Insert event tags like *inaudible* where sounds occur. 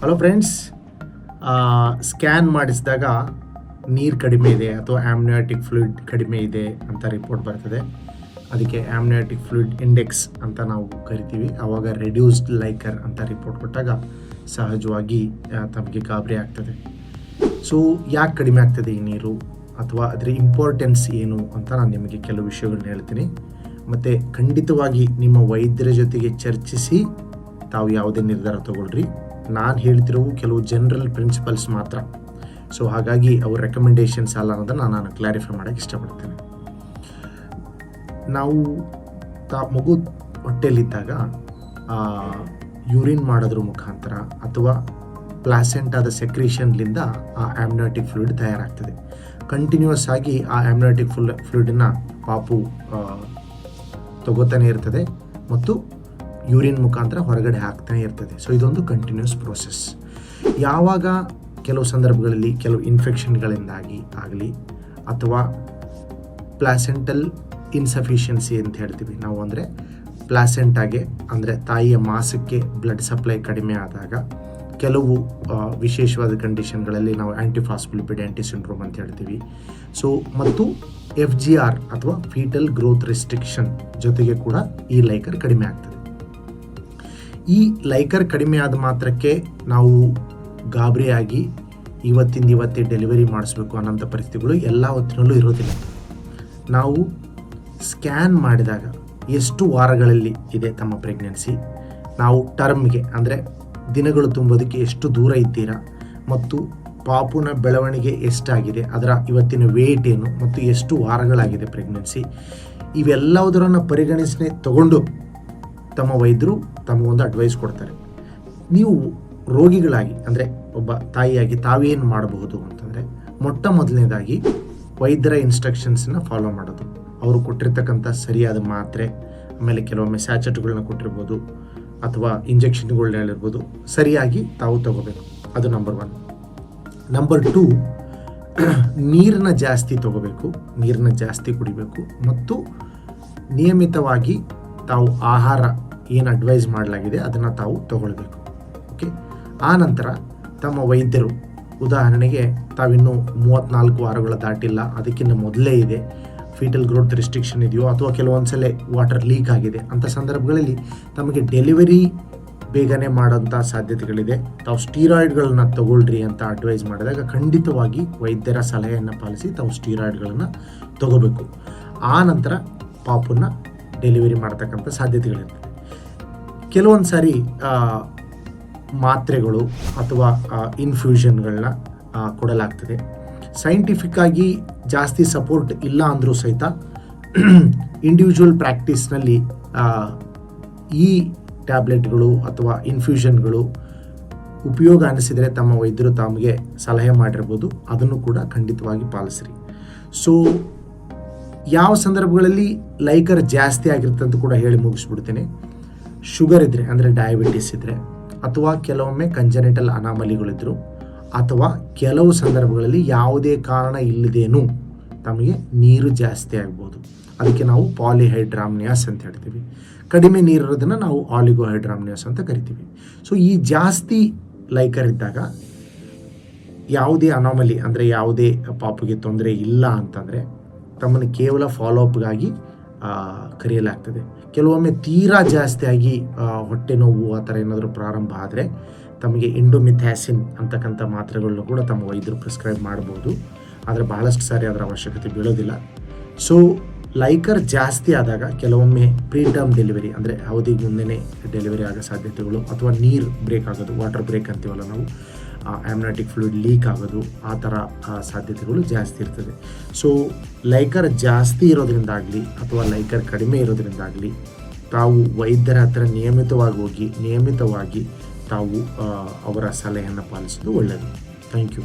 Hello friends scan ಮಾಡಿಸಿದಾಗ ನೀರು ಕಡಿಮೆ ಇದೆ ಅಥವಾ ಆಮ್ನಿಯಾಟಿಕ್ ಫ್ಲೂಯಿಡ್ ಕಡಿಮೆ ಇದೆ ಅಂತ ರಿಪೋರ್ಟ್ ಬರ್ತದೆ. ಅದಕ್ಕೆ ಆಮ್ನಿಯಾಟಿಕ್ ಫ್ಲೂಯಿಡ್ ಇಂಡೆಕ್ಸ್ ಅಂತ ನಾವು ಕರಿತೀವಿ. ಆವಾಗ ರೆಡ್ಯೂಸ್ಡ್ ಲೈಕರ್ ಅಂತ ರಿಪೋರ್ಟ್ ಕೊಟ್ಟಾಗ ಸಹಜವಾಗಿ ತಮಗೆ ಗಾಬರಿ ಆಗ್ತದೆ. ಸೊ ಯಾಕೆ ಕಡಿಮೆ ಆಗ್ತದೆ ಈ ನೀರು? ಅಥವಾ ಅದರ ಇಂಪಾರ್ಟೆನ್ಸ್ ಏನು ಅಂತ ನಾನು ನಿಮಗೆ ಕೆಲವು ವಿಷಯಗಳನ್ನ ಹೇಳ್ತೀನಿ. ಮತ್ತು ಖಂಡಿತವಾಗಿ ನಿಮ್ಮ ವೈದ್ಯರ ಜೊತೆಗೆ ಚರ್ಚಿಸಿ ತಾವು ಯಾವುದೇ ನಿರ್ಧಾರ ತಗೊಳ್ರಿ. ನಾನು ಹೇಳ್ತಿರೋ ಕೆಲವು ಜನರಲ್ ಪ್ರಿನ್ಸಿಪಲ್ಸ್ ಮಾತ್ರ. ಸೊ ಹಾಗಾಗಿ ಅವ್ರ ರೆಕಮೆಂಡೇಶನ್ಸ್ ಅಲ್ಲ ಅನ್ನೋದನ್ನು ನಾನು ಕ್ಲಾರಿಫೈ ಮಾಡೋಕ್ಕೆ ಇಷ್ಟಪಡ್ತೇನೆ. ನಾವು ತಾ ಮಗು ಹೊಟ್ಟೆಯಲ್ಲಿದ್ದಾಗ ಯೂರಿನ್ ಮಾಡೋದ್ರ ಮುಖಾಂತರ ಅಥವಾ ಪ್ಲಾಸೆಂಟಾದ ಸೆಕ್ರೇಷನ್ಲಿಂದ ಆ ಆಮ್ನಾಟಿಕ್ ಫ್ಲೂಯಿಡ್ ತಯಾರಾಗ್ತದೆ. ಕಂಟಿನ್ಯೂಸ್ ಆಗಿ ಆ ಆಮ್ನಾಟಿಕ್ ಫ್ಲೂ ಫ್ಲೂಯಿಡನ್ನ ಪಾಪು ತಗೋತಾನೆ ಇರ್ತದೆ. ಮತ್ತು ಯೂರಿನ್ ಮುಖಾಂತರ ಹೊರಗಡೆ ಹಾಕ್ತಾನೆ ಇರ್ತದೆ. ಸೊ ಇದೊಂದು ಕಂಟಿನ್ಯೂಸ್ ಪ್ರೋಸೆಸ್ ಯಾವಾಗ ಕೆಲವು ಸಂದರ್ಭಗಳಲ್ಲಿ ಕೆಲವು ಇನ್ಫೆಕ್ಷನ್ಗಳಿಂದಾಗಿ ಆಗಲಿ ಅಥವಾ ಪ್ಲಾಸೆಂಟಲ್ ಇನ್ಸಫಿಷಿಯನ್ಸಿ ಅಂತ ಹೇಳ್ತೀವಿ. ನಾವು ಅಂದರೆ ಪ್ಲಾಸೆಂಟಾಗೆ ಅಂದರೆ ತಾಯಿಯ ಮಾಸಕ್ಕೆ ಬ್ಲಡ್ ಸಪ್ಲೈ ಕಡಿಮೆ ಆದಾಗ ಕೆಲವು ವಿಶೇಷವಾದ ಕಂಡೀಷನ್ಗಳಲ್ಲಿ ನಾವು ಆ್ಯಂಟಿಫಾಸ್ಪಿಲಿಪಿಡ್ ಆ್ಯಂಟಿ ಸಿಂಡ್ರೋಮ್ ಅಂತ ಹೇಳ್ತೀವಿ. ಸೊ ಮತ್ತು ಎಫ್ ಜಿ ಆರ್ ಅಥವಾ ಫೀಟಲ್ ಗ್ರೋತ್ ರೆಸ್ಟ್ರಿಕ್ಷನ್ ಜೊತೆಗೆ ಕೂಡ ಈ ಲೈಕರ್ ಕಡಿಮೆ ಆಗ್ತದೆ. ಈ ಲೈಕರ್ ಕಡಿಮೆ ಆದ ಮಾತ್ರಕ್ಕೆ ನಾವು ಗಾಬರಿಯಾಗಿ ಇವತ್ತಿಂದ ಇವತ್ತೇ ಡೆಲಿವರಿ ಮಾಡಿಸ್ಬೇಕು ಅನ್ನೋಂಥ ಪರಿಸ್ಥಿತಿಗಳು ಎಲ್ಲ ಹೊತ್ತಿನಲ್ಲೂ ಇರೋದಿಲ್ಲ. ನಾವು ಸ್ಕ್ಯಾನ್ ಮಾಡಿದಾಗ ಎಷ್ಟು ವಾರಗಳಲ್ಲಿ ಇದೆ ತಮ್ಮ ಪ್ರೆಗ್ನೆನ್ಸಿ? ನಾವು ಟರ್ಮ್ಗೆ, ಅಂದರೆ ದಿನಗಳು ತುಂಬೋದಕ್ಕೆ ಎಷ್ಟು ದೂರ ಇದ್ದೀರಾ? ಮತ್ತು ಪಾಪುನ ಬೆಳವಣಿಗೆ ಎಷ್ಟಾಗಿದೆ? ಅದರ ಇವತ್ತಿನ ವೇಟ್ ಏನು? ಮತ್ತು ಎಷ್ಟು ವಾರಗಳಾಗಿದೆ ಪ್ರೆಗ್ನೆನ್ಸಿ? ಇವೆಲ್ಲವುದರನ್ನು ಪರಿಗಣಿಸನೆ ತಗೊಂಡು ತಮ್ಮ ವೈದ್ಯರು ತಮಗೊಂದು ಅಡ್ವೈಸ್ ಕೊಡ್ತಾರೆ. ನೀವು ರೋಗಿಗಳಾಗಿ, ಅಂದರೆ ಒಬ್ಬ ತಾಯಿಯಾಗಿ ತಾವೇನು ಮಾಡಬಹುದು ಅಂತಂದರೆ, ಮೊಟ್ಟ ಮೊದಲನೇದಾಗಿ ವೈದ್ಯರ ಇನ್ಸ್ಟ್ರಕ್ಷನ್ಸನ್ನು ಫಾಲೋ ಮಾಡೋದು. ಅವರು ಕೊಟ್ಟಿರ್ತಕ್ಕಂಥ ಸರಿಯಾದ ಮಾತ್ರೆ, ಆಮೇಲೆ ಕೆಲವೊಮ್ಮೆ ಸ್ಯಾಚೆಟ್ಗಳನ್ನ ಕೊಟ್ಟಿರ್ಬೋದು, ಅಥವಾ ಇಂಜೆಕ್ಷನ್ಗಳನ್ನ ಹೇಳಿರ್ಬೋದು, ಸರಿಯಾಗಿ ತಾವು ತಗೋಬೇಕು. ಅದು ನಂಬರ್ ಒನ್ ನಂಬರ್ ಟೂ ನೀರನ್ನ ಜಾಸ್ತಿ ತಗೋಬೇಕು, ನೀರನ್ನ ಜಾಸ್ತಿ ಕುಡಿಬೇಕು, ಮತ್ತು ನಿಯಮಿತವಾಗಿ ತಾವು ಆಹಾರ ಏನು ಅಡ್ವೈಸ್ ಮಾಡಲಾಗಿದೆ ಅದನ್ನು ತಾವು ತಗೊಳ್ಬೇಕು. ಓಕೆ ಆ ನಂತರ ತಮ್ಮ ವೈದ್ಯರು ಉದಾಹರಣೆಗೆ ತಾವಿನ್ನೂ ಮೂವತ್ತ್ನಾಲ್ಕು ವಾರಗಳ ದಾಟಿಲ್ಲ, ಅದಕ್ಕಿಂತ ಮೊದಲೇ ಇದೆ ಫೀಟಲ್ ಗ್ರೋತ್ ರಿಸ್ಟ್ರಿಕ್ಷನ್ ಇದೆಯೋ ಅಥವಾ ಕೆಲವೊಂದು ಸಲ ವಾಟರ್ ಲೀಕ್ ಆಗಿದೆ ಅಂಥ ಸಂದರ್ಭಗಳಲ್ಲಿ ತಮಗೆ ಡೆಲಿವರಿ ಬೇಗನೆ ಮಾಡೋಂಥ ಸಾಧ್ಯತೆಗಳಿದೆ. ತಾವು ಸ್ಟೀರಾಯ್ಡ್ಗಳನ್ನು ತಗೊಳ್ರಿ ಅಂತ ಅಡ್ವೈಸ್ ಮಾಡಿದಾಗ ಖಂಡಿತವಾಗಿ ವೈದ್ಯರ ಸಲಹೆಯನ್ನು ಪಾಲಿಸಿ ತಾವು ಸ್ಟೀರಾಯ್ಡ್ಗಳನ್ನು ತಗೋಬೇಕು. ಆ ನಂತರ ಪಾಪುನ ಡೆಲಿವರಿ ಮಾಡ್ತಕ್ಕಂಥ ಸಾಧ್ಯತೆಗಳಿರ್ತದೆ. ಕೆಲವೊಂದು ಸಾರಿ ಮಾತ್ರೆಗಳು ಅಥವಾ ಇನ್ಫ್ಯೂಷನ್ಗಳನ್ನ ಕೊಡಲಾಗ್ತದೆ. ಸೈಂಟಿಫಿಕ್ ಆಗಿ ಜಾಸ್ತಿ ಸಪೋರ್ಟ್ ಇಲ್ಲ ಅಂದರೂ ಸಹಿತ *clears throat* ಇಂಡಿವಿಜುವಲ್ ಪ್ರಾಕ್ಟೀಸ್ನಲ್ಲಿ ಈ ಟ್ಯಾಬ್ಲೆಟ್ಗಳು ಅಥವಾ ಇನ್ಫ್ಯೂಷನ್ಗಳು ಉಪಯೋಗ ಅನಿಸಿದರೆ ತಮ್ಮ ವೈದ್ಯರು ತಮಗೆ ಸಲಹೆ ಮಾಡಿರ್ಬೋದು. ಅದನ್ನು ಕೂಡ ಖಂಡಿತವಾಗಿ ಪಾಲಿಸ್ರಿ. ಸೊ ಯಾವ ಸಂದರ್ಭಗಳಲ್ಲಿ ಲೈಕರ್ ಜಾಸ್ತಿ ಆಗಿರುತ್ತೆ ಅಂತ ಕೂಡ ಹೇಳಿ ಮುಗಿಸ್ಬಿಡ್ತೀನಿ. ಶುಗರ್ ಇದ್ದರೆ ಅಂದರೆ ಡಯಾಬಿಟಿಸ್ ಇದ್ದರೆ ಅಥವಾ ಕೆಲವೊಮ್ಮೆ ಕಂಜನೆಟಲ್ ಅನಾಮಲಿಗಳಿದ್ರು, ಅಥವಾ ಕೆಲವು ಸಂದರ್ಭಗಳಲ್ಲಿ ಯಾವುದೇ ಕಾರಣ ಇಲ್ಲದೇನೂ ತಮಗೆ ನೀರು ಜಾಸ್ತಿ ಆಗ್ಬೋದು. ಅದಕ್ಕೆ ನಾವು ಪಾಲಿಹೈಡ್ರಾಮ್ನಿಯಾಸ್ ಅಂತ ಹೇಳ್ತೀವಿ. ಕಡಿಮೆ ನೀರಿರೋದನ್ನು ನಾವು ಆಲಿಗೋಹೈಡ್ರಾಮ್ನಿಯಾಸ್ ಅಂತ ಕರಿತೀವಿ. ಸೊ ಈ ಜಾಸ್ತಿ ಲೈಕರ್ ಇದ್ದಾಗ ಯಾವುದೇ ಅನಾಮಲಿ ಅಂದರೆ ಯಾವುದೇ ಪಾಪುಗೆ ತೊಂದರೆ ಇಲ್ಲ ಅಂತಂದರೆ ತಮ್ಮನ್ನು ಕೇವಲ ಫಾಲೋ ಅಪ್ಗಾಗಿ ಕರೆಯಲಾಗ್ತದೆ. ಕೆಲವೊಮ್ಮೆ ತೀರಾ ಜಾಸ್ತಿಯಾಗಿ ಹೊಟ್ಟೆ ನೋವು ಆ ಥರ ಏನಾದರೂ ಪ್ರಾರಂಭ ಆದರೆ ತಮಗೆ ಇಂಡೋಮಿಥ್ಯಾಸಿನ್ ಅಂತಕ್ಕಂಥ ಮಾತ್ರೆಗಳನ್ನು ಕೂಡ ತಮ್ಮ ವೈದ್ಯರು ಪ್ರಿಸ್ಕ್ರೈಬ್ ಮಾಡ್ಬೋದು. ಆದರೆ ಬಹಳಷ್ಟು ಸಾರಿ ಅದರ ಅವಶ್ಯಕತೆ ಬೀಳೋದಿಲ್ಲ. ಸೊ ಲೈಕರ್ ಜಾಸ್ತಿ ಆದಾಗ ಕೆಲವೊಮ್ಮೆ ಪ್ರೀಟರ್ಮ್ ಡೆಲಿವರಿ ಅಂದರೆ ಅವಧಿಗೆ ಮುಂದೆನೇ ಡೆಲಿವರಿ ಆಗೋ ಸಾಧ್ಯತೆಗಳು ಅಥವಾ ನೀರು ಬ್ರೇಕ್ ಆಗೋದು, ವಾಟರ್ ಬ್ರೇಕ್ ಅಂತೀವಲ್ಲ ನಾವು ಆಮ್ನಾಟಿಕ್ ಫ್ಲೂಯಿಡ್ ಲೀಕ್ ಆಗೋದು, ಆ ಥರ ಸಾಧ್ಯತೆಗಳು ಜಾಸ್ತಿ ಇರ್ತದೆ. ಸೊ ಲೈಕರ್ ಜಾಸ್ತಿ ಇರೋದರಿಂದಾಗಲಿ ಅಥವಾ ಲೈಕರ್ ಕಡಿಮೆ ಇರೋದ್ರಿಂದಾಗಲಿ, ತಾವು ವೈದ್ಯರ ಹತ್ರ ನಿಯಮಿತವಾಗಿ ಹೋಗಿ, ನಿಯಮಿತವಾಗಿ ತಾವು ಅವರ ಸಲಹೆಯನ್ನು ಪಾಲಿಸೋದು ಒಳ್ಳೆಯದು ಥ್ಯಾಂಕ್ ಯು